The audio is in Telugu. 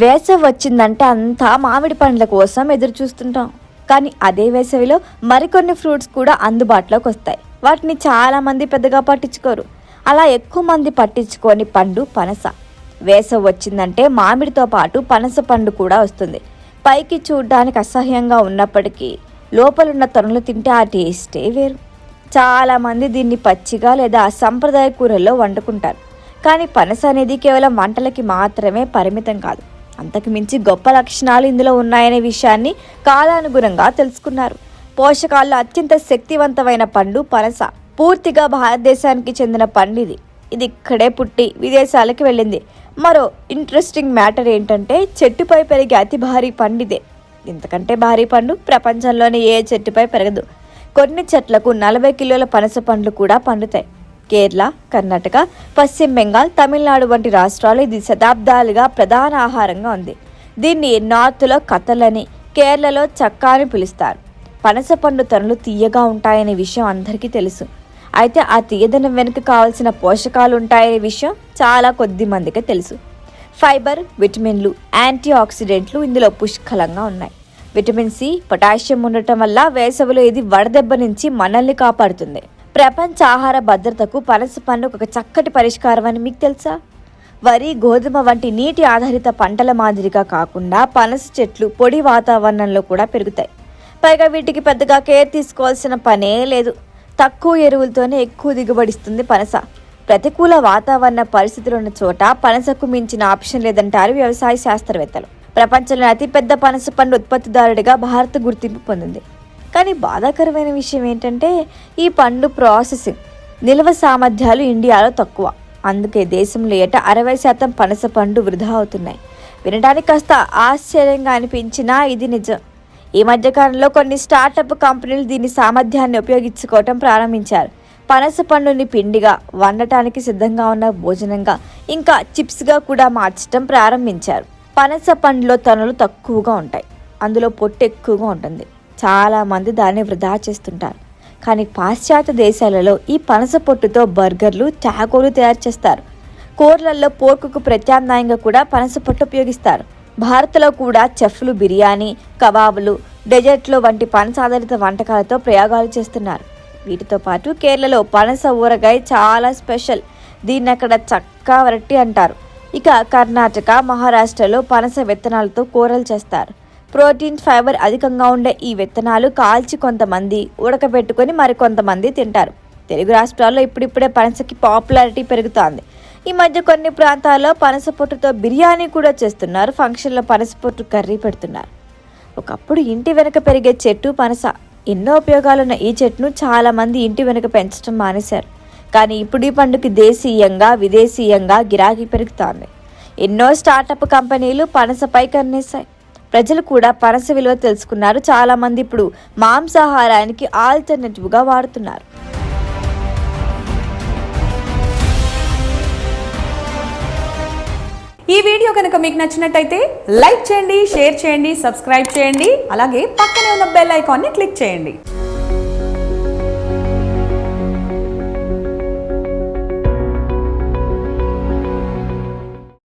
వేసవి వచ్చిందంటే అంతా మామిడి పండ్ల కోసం ఎదురు చూస్తుంటాం కానీ అదే వేసవిలో మరికొన్ని ఫ్రూట్స్ కూడా అందుబాటులోకి వస్తాయి. వాటిని చాలామంది పెద్దగా పట్టించుకోరు. అలా ఎక్కువ మంది పట్టించుకోని పండు పనస. వేసవి వచ్చిందంటే మామిడితో పాటు పనస పండు కూడా వస్తుంది. పైకి చూడ్డానికి అసహ్యంగా ఉన్నప్పటికీ లోపలున్న తొనలు తింటే ఆ టేస్టే వేరు. చాలామంది దీన్ని పచ్చిగా లేదా సంప్రదాయ కూరల్లో వండుకుంటారు. కానీ పనస అనేది కేవలం వంటలకి మాత్రమే పరిమితం కాదు. అంతకు మించి గొప్ప లక్షణాలు ఇందులో ఉన్నాయనే విషయాన్ని కాలానుగుణంగా తెలుసుకున్నారు. పోషకాల్లో అత్యంత శక్తివంతమైన పండు పనస. పూర్తిగా భారతదేశానికి చెందిన పండు ఇది. ఇది ఇక్కడే పుట్టి విదేశాలకు వెళ్ళింది. మరో ఇంట్రెస్టింగ్ మ్యాటర్ ఏంటంటే చెట్టుపై పెరిగే అతి భారీ పండిదే ఇంతకంటే భారీ పండు ప్రపంచంలోని ఏ చెట్టుపై పెరగదు. కొన్ని చెట్లకు నలభై కిలోల పనస పండ్లు కూడా పండుతాయి. కేరళ కర్ణాటక పశ్చిమ బెంగాల్ తమిళనాడు వంటి రాష్ట్రాలు ఇది శతాబ్దాలుగా ప్రధాన ఆహారంగా ఉంది. దీన్ని నార్త్లో కథలని కేరళలో చక్కా అని పిలుస్తారు. పనస పండు తనులు తీయగా ఉంటాయనే విషయం అందరికీ తెలుసు. అయితే ఆ తీయదనం వెనుక కావాల్సిన పోషకాలు ఉంటాయనే విషయం చాలా కొద్ది మందికి తెలుసు. ఫైబర్ విటమిన్లు యాంటీ ఆక్సిడెంట్లు ఇందులో పుష్కలంగా ఉన్నాయి. విటమిన్ సి పొటాషియం ఉండటం వల్ల వేసవిలో ఇది వడదెబ్బ నుంచి మనల్ని కాపాడుతుంది. ప్రపంచ ఆహార భద్రతకు పనస పండు ఒక చక్కటి పరిష్కారం అని మీకు తెలుసా? వరి గోధుమ వంటి నీటి ఆధారిత పంటల మాదిరిగా కాకుండా పనస చెట్లు పొడి వాతావరణంలో కూడా పెరుగుతాయి. పైగా వీటికి పెద్దగా కేర్ తీసుకోవాల్సిన పనే లేదు. తక్కువ ఎరువులతోనే ఎక్కువ దిగుబడిస్తుంది పనస. ప్రతికూల వాతావరణ పరిస్థితులు ఉన్న చోట పనసకు మించిన ఆప్షన్ లేదంటారు వ్యవసాయ శాస్త్రవేత్తలు. ప్రపంచంలో అతిపెద్ద పనస పండు ఉత్పత్తిదారుడిగా భారత్ గుర్తింపు పొందింది. కానీ బాధాకరమైన విషయం ఏంటంటే ఈ పండు ప్రాసెసింగ్ నిల్వ సామర్థ్యాలు ఇండియాలో తక్కువ. అందుకే దేశంలో ఏటా అరవై శాతం పనస పండు వృధా అవుతున్నాయి. వినడానికి కాస్త ఆశ్చర్యంగా అనిపించినా ఇది నిజం. ఈ మధ్యకాలంలో కొన్ని స్టార్టప్ కంపెనీలు దీని సామర్థ్యాన్ని ఉపయోగించుకోవటం ప్రారంభించారు. పనస పండుని పిండిగా వండటానికి సిద్ధంగా ఉన్న భోజనంగా ఇంకా చిప్స్గా కూడా మార్చడం ప్రారంభించారు. పనస పండులో తనులు తక్కువగా ఉంటాయి. అందులో పొట్టు ఎక్కువగా ఉంటుంది. చాలామంది దాన్ని వృధా చేస్తుంటారు. కానీ పాశ్చాత్య దేశాలలో ఈ పనస పొట్టుతో బర్గర్లు చాకోలు తయారు చేస్తారు. కూరలలో పోర్కుకు ప్రత్యామ్నాయంగా కూడా పనస పొట్టు ఉపయోగిస్తారు. భారత్లో కూడా చెఫ్లు బిర్యానీ కబాబులు డెజర్ట్లు వంటి పనస ఆధారిత వంటకాలతో ప్రయోగాలు చేస్తున్నారు. వీటితో పాటు కేరళలో పనస ఊరగాయ చాలా స్పెషల్. దీన్ని అక్కడ చక్కా వరట్టి అంటారు. ఇక కర్ణాటక మహారాష్ట్రలో పనస విత్తనాలతో కూరలు చేస్తారు. ప్రోటీన్ ఫైబర్ అధికంగా ఉండే ఈ విత్తనాలు కాల్చి కొంతమంది ఉడకబెట్టుకొని మరికొంతమంది తింటారు. తెలుగు రాష్ట్రాల్లో ఇప్పుడిప్పుడే పనసకి పాపులారిటీ పెరుగుతోంది. ఈ మధ్య కొన్ని ప్రాంతాల్లో పనస పొట్టుతో బిర్యానీ కూడా చేస్తున్నారు. ఫంక్షన్లో పనస పొట్టు కర్రీ పెడుతున్నారు. ఒకప్పుడు ఇంటి వెనుక పెరిగే చెట్టు పనస. ఎన్నో ఉపయోగాలున్న ఈ చెట్టును చాలామంది ఇంటి వెనుక పెంచడం మానేశారు. కానీ ఇప్పుడు ఈ పండుకి దేశీయంగా విదేశీయంగా గిరాకీ పెరుగుతోంది. ఎన్నో స్టార్టప్ కంపెనీలు పనసపై కన్నేశాయి ప్రజలు కూడా పనస విలువ తెలుసుకున్నారు. చాలామంది ఇప్పుడు మాంసాహారానికి ఆల్టర్నేటివ్గా వాడుతున్నారు. ఈ వీడియో కనుక మీకు నచ్చినట్టయితే లైక్ చేయండి షేర్ చేయండి సబ్స్క్రైబ్ చేయండి. అలాగే పక్కనే ఉన్న బెల్ ఐకాన్ని క్లిక్ చేయండి.